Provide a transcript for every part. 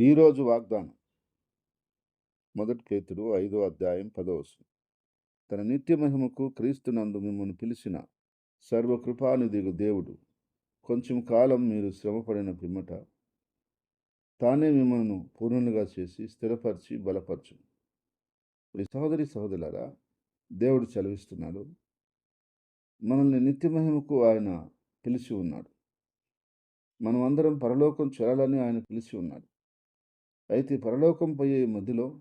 ఈరోజు వాగ్దానం. మొదటి పేతుడు ఐదో అధ్యాయం పదవసు తన నిత్య మహిమకు క్రీస్తునందు మిమ్మల్ని పిలిచిన సర్వకృపానిధిగు దేవుడు కొంచెం కాలం మీరు శ్రమపడిన పిమ్మట తానే మిమ్మల్ని పూర్ణులుగా చేసి స్థిరపరిచి బలపరచు ఈ సహోదరి సహోదరులారా దేవుడు చలవిస్తున్నాడు మనల్ని నిత్య మహిమకు ఆయన పిలిచి ఉన్నాడు. మనం అందరం పరలోకం చేరాలని ఆయన పిలిచి ఉన్నాడు. అయితే పరలోకం పోయే మధ్యలో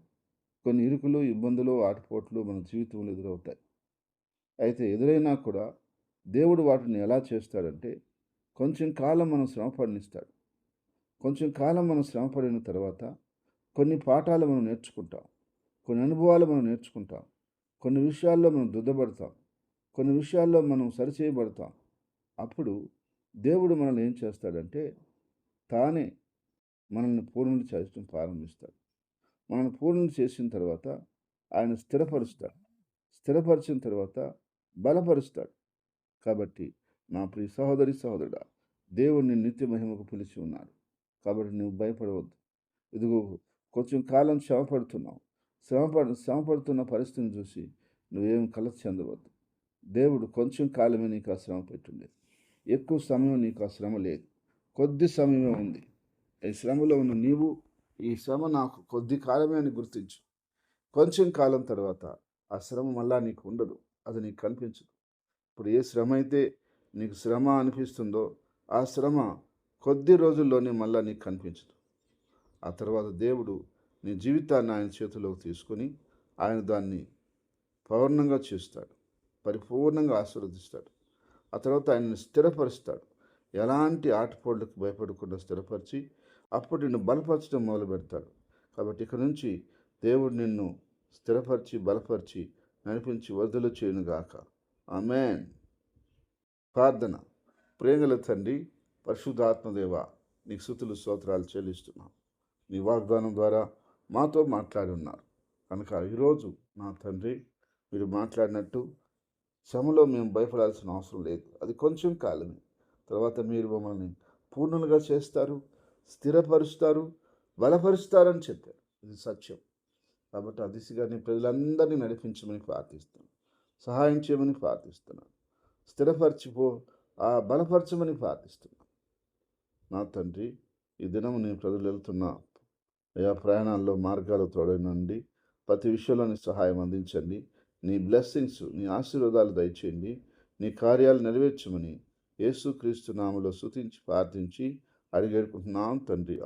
కొన్ని ఇరుకులు ఇబ్బందులు ఆటపోట్లు మన జీవితంలో ఎదురవుతాయి. అయితే ఎదురైనా కూడా దేవుడు వాటిని ఎలా చేస్తాడంటే కొంచెం కాలం మనం శ్రమపడినిస్తాడు కొంచెం కాలం మనం శ్రమ పడిన తర్వాత కొన్ని పాఠాలు మనం నేర్చుకుంటాం. కొన్ని అనుభవాలు మనం నేర్చుకుంటాం. కొన్ని విషయాల్లో మనం దుద్దబడతాం. కొన్ని విషయాల్లో మనం సరిచేయబడతాం. అప్పుడు దేవుడు మనల్ని ఏం చేస్తాడంటే తానే మనల్ని పూర్ణులు చేయడం ప్రారంభిస్తాడు. మనల్ని పూర్ణులు చేసిన తర్వాత ఆయన స్థిరపరుస్తాడు. స్థిరపరిచిన తర్వాత బలపరుస్తాడు. కాబట్టి నా ప్రియ సహోదరి సహోదరుడా దేవుడిని నిత్య మహిమకు పిలిచి ఉన్నాడు. కాబట్టి నువ్వు భయపడవద్దు. ఇదిగో కొంచెం కాలం శ్రమపడుతున్నావు. శ్రమపడు శ్రమపడుతున్న పరిస్థితిని చూసి నువ్వేం కలత చెందవద్దు. దేవుడు కొంచెం కాలమే నీకు ఆ శ్రమ పెట్టుండేది. ఎక్కువ సమయం నీకు ఆ శ్రమ లేదు. కొద్ది సమయమే ఉంది. శ్రమలో ఉన్న నీవు ఈ శ్రమ నాకు కొద్ది కాలమే అని గుర్తించు. కొంచెం కాలం తర్వాత ఆ శ్రమ మళ్ళా నీకు ఉండదు. అది నీకు కనిపించదు. ఇప్పుడు ఏ శ్రమ అయితే నీకు శ్రమ అనిపిస్తుందో ఆ శ్రమ కొద్ది రోజుల్లోనే మళ్ళా నీకు కనిపించదు. ఆ తర్వాత దేవుడు నీ జీవితాన్ని ఆయన చేతిలోకి తీసుకొని ఆయన దాన్ని పౌర్ణంగా చేస్తాడు. పరిపూర్ణంగా ఆశీర్వదిస్తాడు. ఆ తర్వాత ఆయన్ని స్థిరపరుస్తాడు. ఎలాంటి ఆటపోళ్ళకు భయపడకుండా స్థిరపరిచి అప్పుడు నిన్ను బలపరచడం మొదలు పెడతాడు. కాబట్టి ఇక నుంచి దేవుడు నిన్ను స్థిరపరిచి బలపరిచి నడిపించి వదులు చేయనుగాక ఆమెన్. ప్రార్థన. ప్రేంగల తండ్రి పరిశుద్ధాత్మదేవ నీకు శృతులు స్తోత్రాలు చెల్లిస్తున్నాం. నీ వాగ్దానం ద్వారా మాతో మాట్లాడి ఉన్నారు. కనుక ఈరోజు నా తండ్రి మీరు మాట్లాడినట్టు శ్రమలో మేము భయపడాల్సిన అవసరం లేదు. అది కొంచెం కాలమే. తర్వాత మీరు మమ్మల్ని పూర్ణులుగా చేస్తారు స్థిరపరుస్తారు బలపరుస్తారని చెప్పారు. ఇది సత్యం. కాబట్టి ఆ దిశగా నీ ప్రజలందరినీ నడిపించమని ప్రార్థిస్తున్నాను సహాయం చేయమని ప్రార్థిస్తున్నాను స్థిరపరిచిపో ఆ బలపరచమని ప్రార్థిస్తున్నాను నా తండ్రి ఈ దినము నీ ప్రజలు వెళ్తున్న. అయా ప్రయాణాల్లో మార్గాలు తోడనండి. ప్రతి విషయంలోని సహాయం అందించండి. నీ బ్లెస్సింగ్స్ నీ ఆశీర్వాదాలు దయచేయండి. నీ కార్యాలు నెరవేర్చమని యేసుక్రీస్తు నామలో శుతించి ప్రార్థించి అడిగేడుకుంటున్నాం తండ్రి.